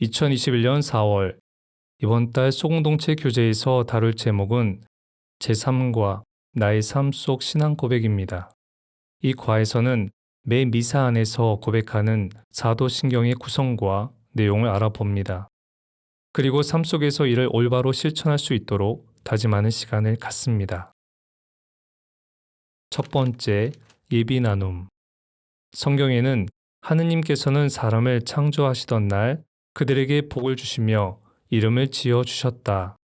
2021년 4월 이번 달 소공동체 교재에서 다룰 제목은 제3과 나의 삶 속 신앙 고백입니다. 이 과에서는 매 미사 안에서 고백하는 사도신경의 구성과 내용을 알아봅니다. 그리고 삶 속에서 이를 올바로 실천할 수 있도록 다짐하는 시간을 갖습니다. 첫 번째, 예비 나눔. 성경에는 하느님께서는 사람을 창조하시던 날 그들에게 복을 주시며 이름을 지어 주셨다.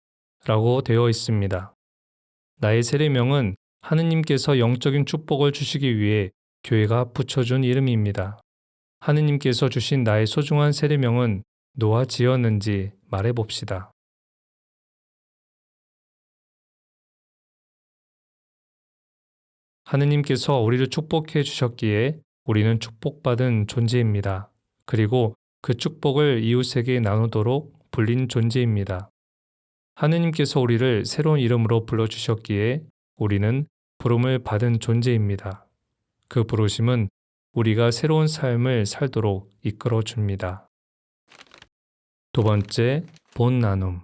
라고 되어 있습니다. 나의 세례명은 하느님께서 영적인 축복을 주시기 위해 교회가 붙여준 이름입니다. 하느님께서 주신 나의 소중한 세례명은 누가 지었는지 말해 봅시다. 하느님께서 우리를 축복해 주셨기에 우리는 축복받은 존재입니다. 그리고 그 축복을 이웃에게 나누도록 불린 존재입니다. 하느님께서 우리를 새로운 이름으로 불러주셨기에 우리는 부름을 받은 존재입니다. 그 부르심은 우리가 새로운 삶을 살도록 이끌어 줍니다. 두 번째, 본 나눔.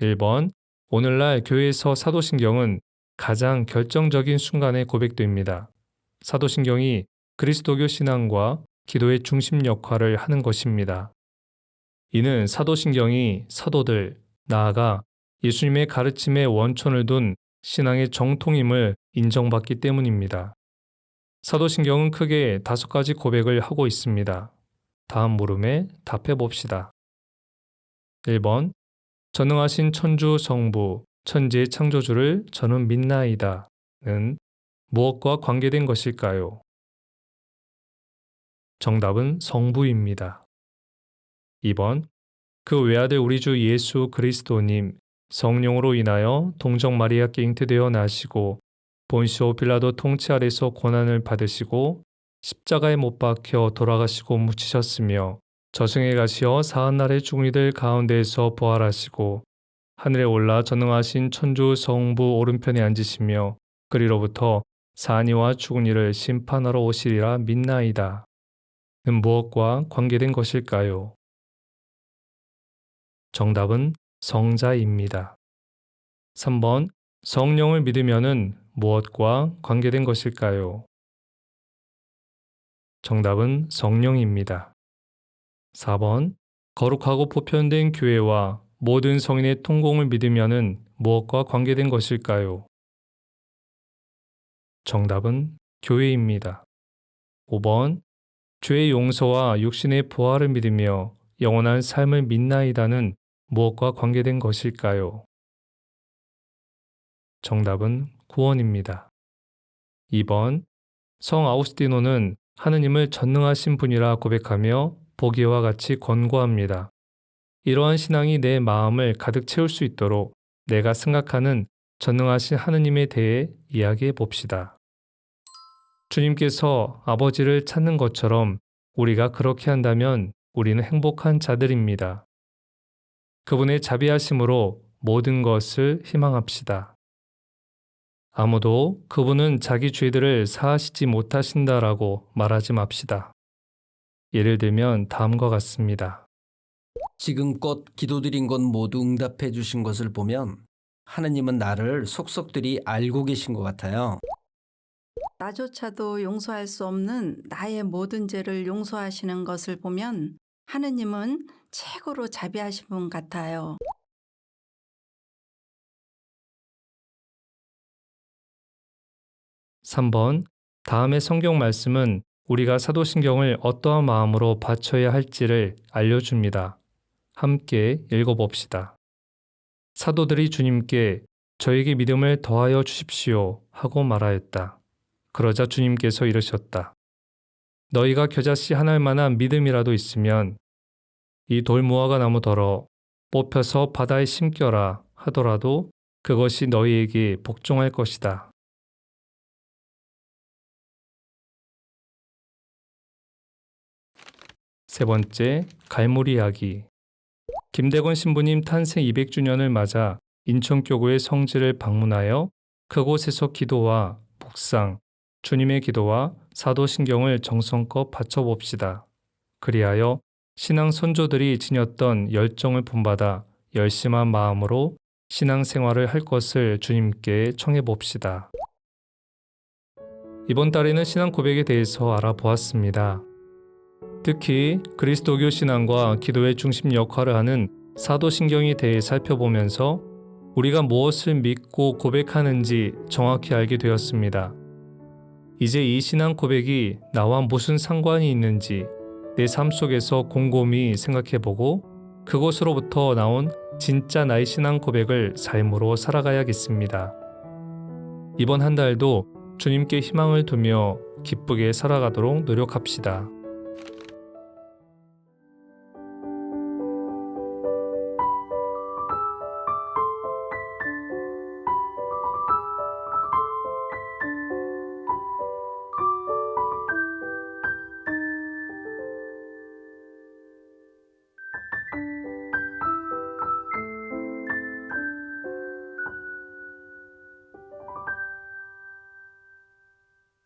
1번, 오늘날 교회에서 사도신경은 가장 결정적인 순간에 고백됩니다. 사도신경이 그리스도교 신앙과 기도의 중심 역할을 하는 것입니다. 이는 사도신경이 사도들, 나아가 예수님의 가르침에 원천을 둔 신앙의 정통임을 인정받기 때문입니다. 사도신경은 크게 다섯 가지 고백을 하고 있습니다. 다음 물음에 답해 봅시다. 1번 전능하신 천주 성부, 천지의 창조주를 저는 믿나이다. 는 무엇과 관계된 것일까요? 정답은 성부입니다. 2번 그 외아들 우리 주 예수 그리스도님 성령으로 인하여 동정 마리아께 잉태되어 나시고 본시오 빌라도 통치 아래서 고난을 받으시고 십자가에 못 박혀 돌아가시고 묻히셨으며 저승에 가시어 사한날의 죽은 이들 가운데에서 부활하시고 하늘에 올라 전능하신 천주 성부 오른편에 앉으시며 그리로부터 사니와 죽은 이를 심판하러 오시리라 믿나이다. 는 무엇과 관계된 것일까요? 정답은 성자입니다. 3번 성령을 믿으면은 무엇과 관계된 것일까요? 정답은 성령입니다. 4번 거룩하고 보편된 교회와 모든 성인의 통공을 믿으면은 무엇과 관계된 것일까요? 정답은 교회입니다. 5번 죄의 용서와 육신의 부활을 믿으며 영원한 삶을 믿나이다는 무엇과 관계된 것일까요? 정답은 구원입니다. 2번 성 아우스티노는 하느님을 전능하신 분이라 고백하며 보기와 같이 권고합니다. 이러한 신앙이 내 마음을 가득 채울 수 있도록 내가 생각하는 전능하신 하느님에 대해 이야기해 봅시다. 주님께서 아버지를 찾는 것처럼 우리가 그렇게 한다면 우리는 행복한 자들입니다. 그분의 자비하심으로 모든 것을 희망합시다. 아무도 그분은 자기 죄들을 사하시지 못하신다라고 말하지 맙시다. 예를 들면 다음과 같습니다. 지금껏 기도드린 것 모두 응답해 주신 것을 보면 하느님은 나를 속속들이 알고 계신 것 같아요. 나조차도 용서할 수 없는 나의 모든 죄를 용서하시는 것을 보면 하느님은 최고로 자비하신 분 같아요. (3번) 다음의 성경 말씀은 우리가 사도신경을 어떠한 마음으로 바쳐야 할지를 알려줍니다. 함께 읽어봅시다. 사도들이 주님께 저에게 믿음을 더하여 주십시오 하고 말하였다. 그러자 주님께서 이르셨다. 너희가 겨자씨 하나일 만한 믿음이라도 있으면 이 돌무화과 나무더러 뽑혀서 바다에 심겨라 하더라도 그것이 너희에게 복종할 것이다. 세 번째, 갈무리 이야기. 김대건 신부님 탄생 200주년을 맞아 인천교구의 성지를 방문하여 그곳에서 기도와 묵상, 주님의 기도와 사도신경을 정성껏 바쳐봅시다. 그리하여 신앙 선조들이 지녔던 열정을 본받아 열심한 마음으로 신앙 생활을 할 것을 주님께 청해 봅시다. 이번 달에는 신앙 고백에 대해서 알아보았습니다. 특히 그리스도교 신앙과 기도의 중심 역할을 하는 사도신경에 대해 살펴보면서 우리가 무엇을 믿고 고백하는지 정확히 알게 되었습니다. 이제 이 신앙 고백이 나와 무슨 상관이 있는지 내 삶 속에서 곰곰이 생각해보고 그곳으로부터 나온 진짜 나의 신앙 고백을 삶으로 살아가야겠습니다. 이번 한 달도 주님께 희망을 두며 기쁘게 살아가도록 노력합시다.